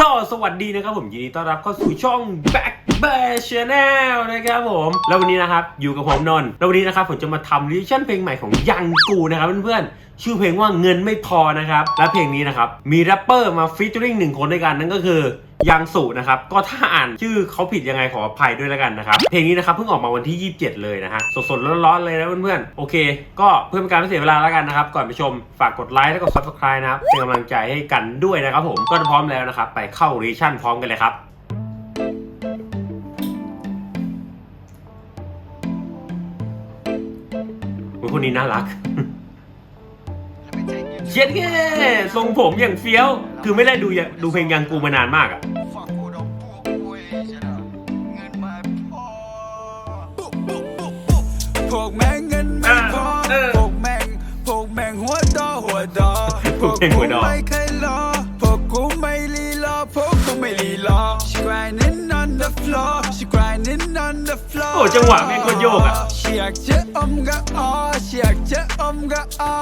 ก็สวัสดีนะครับผมยินดีต้อนรับเข้าสู่ช่อง Back Bear Channel นะครับผม แล้ววันนี้นะครับอยู่กับผมนนท์แล้ววันนี้นะครับผมจะมาทำรีชั่นเพลงใหม่ของยังกูนะครับเพื่อนๆ ชื่อเพลงว่าเงินไม่พอนะครับ และเพลงนี้นะครับมีแรปเปอร์มาฟีเจอริ่งหนึ่งคนด้วยกันนั่นก็คือยังสุนะครับ ก็ถ้าอ่านชื่อเขาผิดยังไงขออภัยด้วยแล้วกันนะครับ เพลงนี้นะครับเพิ่งออกมาวันที่ 27 เลยนะฮะ สดๆร้อนๆเลยนะเพื่อนๆ โอเค ก็เพื่อเป็นการไม่เสียเวลาแล้วกันนะครับ ก่อนไปชม ฝากกดไลค์และกด subscribe นะครับ เป็นกำลังใจให้กันด้วยนะครับผม ก็พร้อมแล้วนะครับ ไปเข้ารีชั่นพร้อมกันเลยครับ นนี้น่ารักเช็ดแค่ทรงผมอย่างเฟี้ยว คือไม่ได้ดูอย่างดูเพลงยังกูมานานมากอะพวกแม่งเงินไม่พอเออพวกแม่งพวกแม่งหัวดอหัวดอพวกแม่งหัวดอ the floor โอ้จังหวะแม่งโคตรโยกอะ She อยากจะอมก็อ้อ She อยากจะอมก็อ้อ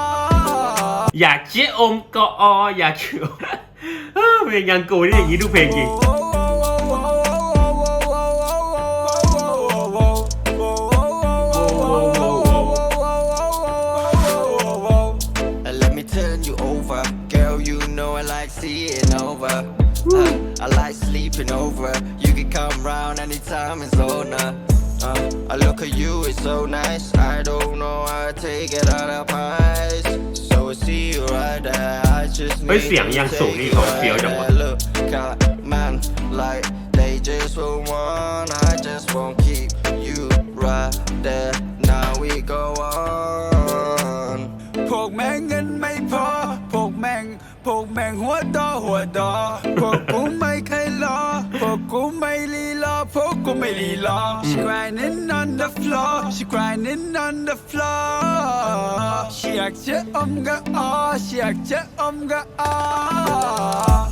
อยากเชี่ยอมก็ออยากเชี่ยเออเพลงยังกูนี่อย่างนี้ดูเพลงจริง And let me turn you over. Girl, you know I like seeing over. Uh, I like sleeping over. You can come round anytime it's on. Uh, uh, I look at you, it's so nice. I don't know how to take it out of eyes. So I see you right there. I just เฮ้ย need เสียง to ยังสูง take นี่ you เขาเฟี้ยว right จังวะ there. Look at man like they just want one. I just won't keep you right there. ไม่ลีลา She grinding on the floor She grinding on the floor She อยากจะอมก็อ้อ She อยากจะอมก็อ้อ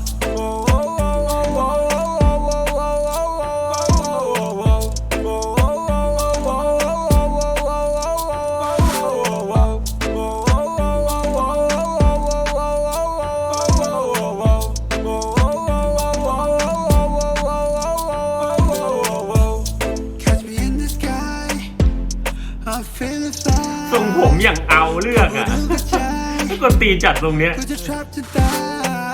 ทรงผมอย่างเอาเรื่องอะดูกระจายถ้ากดตีนจัดตรงเนี้ยกูจะ trap จะตา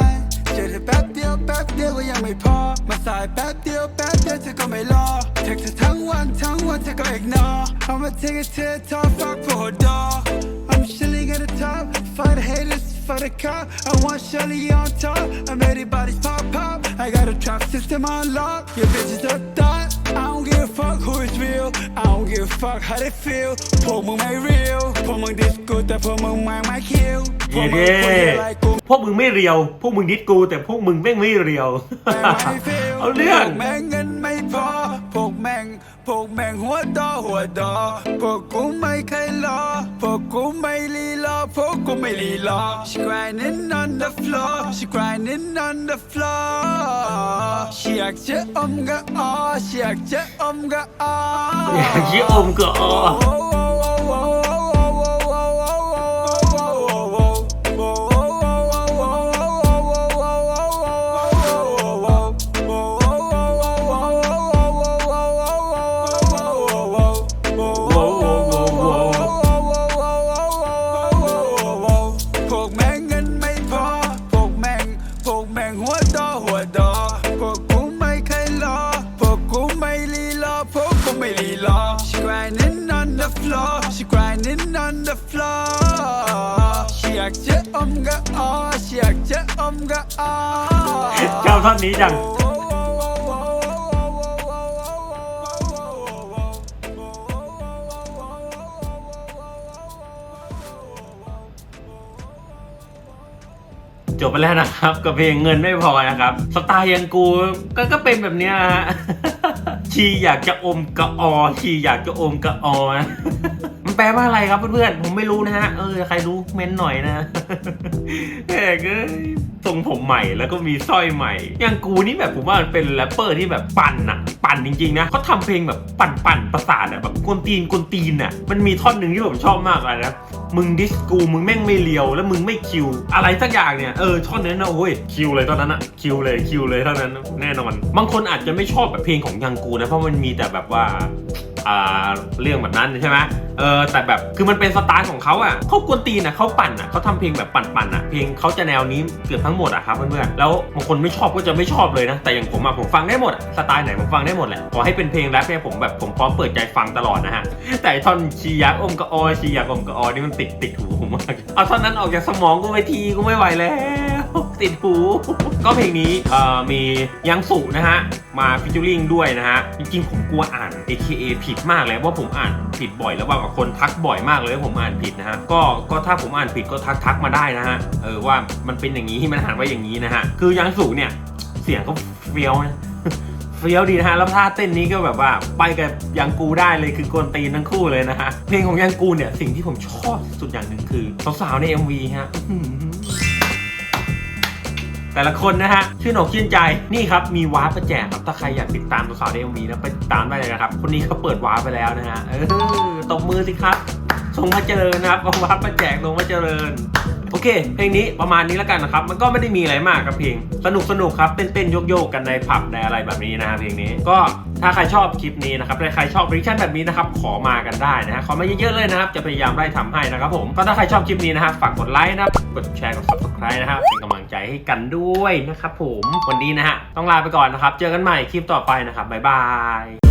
ยเจอเธอแป๊บเดียวแป๊บเดียวก็ยังไม่พอ มาสายแป๊บเดียวแป๊บเดียวเธอก็ไม่รอเทคเธอทั้งวันทั้งวันเธอก็ ignore I'ma take it to the top fuck for her door I'm chilling at the top fight the haters for the cop I want Shelly on top I'm everybody's pop pop I got a trap system on lock your bitches are thought I don't give a fuck who is real I don't give a fuck how they feel พวกมึงไม่ real พวกมึง dis good แต่พวกมึงไม่ไม่ kill พวเย้กมึงเด้คุยอะไรกูพวกมึงไม่เรียว พวกมึงดิสกู แต่พวกมึงแม่งไม่เรียวเอาเรื่องพวกแม่งเงินไม่พอพวกแม่ง พวกแม่งหัวดอหัวดอ พวกกูไม่เคยรอ พวกกูไม่ลีลาพวกกูไม่ลีลา She grinding on the floor She grinding on the floor She อยากจะอมก็อ้อ She อยากจะอมก็อ้ออยากเชี่ยอมก็ออ the floor She grinding on the floor She อยากจะอมก็อ้อ She อยากจะอมก็อ้อชอบท่อนนี้จัง จบไปแล้วนะครับกับเพลงเงินไม่พอนะครับ สไตล์ยังกูก็ก็เป็นแบบเนี้ยฮะ ชีอยากจะอมกระออชีอยากจะอมกระออนะมันแปลว่าอะไรครับเพื่อนๆ ผมไม่รู้นะฮะ เออ ใครรู้เม้นหน่อยนะแหมก็ทรงผมใหม่แล้วก็มีสร้อยใหม่ อย่างกูนี่แบบผมว่ามันเป็นแรปเปอร์ที่แบบปั่นอะปั่นจริงๆนะเขาทำเพลงแบบปั่นปั่นประสาทอะแบบกวนตีนกวนตีนอะมันมีท่อนหนึ่งที่ผมชอบมากเลยนะมึงดิสกูมึงแม่งไม่เลียว แล้วมึงไม่คิว อะไรสักอย่างเนี่ยเออท่อนนั้นนะโอ้ยคิวเลยตอนนั้นอะคิวเลยคิวเลยเท่านั้นแน่นอน บางคนอาจจะไม่ชอบแบบเพลงของยังกูนะเพราะมันมีแต่แบบว่า เรื่องแบบนั้นใช่ไหมเออแต่แบบคือมันเป็นสไตล์ของเขาอะเขากวนตีนอะเขาปั่นอะเขาทำเพลงแบบปั่นๆอะเพลงเขาจะแนวนี้เกือบทั้งหมดอะครับเพื่อนๆแล้วบางคนไม่ชอบก็จะไม่ชอบเลยนะแต่อย่างผมอะผมฟังได้หมดสไตล์ไหนผมฟังได้หมดแหละขอให้เป็นเพลงแรปเนี่ยผมแบบผมพร้อมเปิดใจฟังตลอดนะฮะแต่ท่อนชียักอมกะออชียักอมกะออนี่มันติดติดหูผมมากเอาท่อนนั้นออกจากสมองกูไปทีกูไม่ไหวแล้ว ติดหู ก็เพลงนี้เอ่อมียังสุนะฮะ มาฟิชเจอริงด้วยนะฮะ จริงๆ ผมกลัวอ่าน AKA ผิดมากเลยว่าผมอ่านผิดบ่อยแล้วบางคนทักบ่อยมากเลยว่าผมอ่านผิดนะฮะ ก็ก็ถ้าผมอ่านผิดก็ทักทักมาได้นะฮะ เออว่ามันเป็นอย่างนี้มันอ่านว่าอย่างนี้นะฮะ คือยังสุเนี่ยเสียงก็เฟี้ยวนะเฟี้ยวดีนะฮะ แล้วท่าเต้นนี้ก็แบบว่าไปกับยังกูได้เลยคือกวนตีนทั้งคู่เลยนะฮะ เพลงของยังกูเนี่ยสิ่งที่ผมชอบสุดอย่างหนึ่งคือสาวๆใน MV ฮะ แต่ละคนนะฮะชื่นอกชื่นใจนี่ครับมีวาร์ปมาแจกครับถ้าใครอยากติดตามตัวสาวในเอ็มวีนะไปติดตามได้เลยนะครับคนนี้เขาเปิดวาร์ปไปแล้วนะฮะเออตบมือสิครับทรงมาเจริญนะครับเอาวาร์ปมาแจกทรงมาเจริญ อเค เพลงนี้ประมาณนี้แล้วกันนะครับ มันก็ไม่ได้มีอะไรมากครับเพลง สนุกสนุกครับ เต้นเต้นโยกโยกๆกันในผับในอะไรแบบนี้นะฮะเพลงนี้ ก็ถ้าใครชอบคลิปนี้นะครับถ้าใครชอบรีชั่นแบบนี้นะครับ ขอมากันได้นะฮะ ขอมาเยอะๆเลยนะครับ จะพยายามไล่ทำให้นะครับผม ก็ถ้าใครชอบคลิปนี้นะฮะ ฝากกดไลค์นะครับ กดแชร์ กด subscribe นะครับ เป็นกำลังใจให้กันด้วยนะครับผม วันนี้นะฮะ ต้องลาไปก่อนนะครับ เจอกันใหม่คลิปต่อไปนะครับ บ๊ายบาย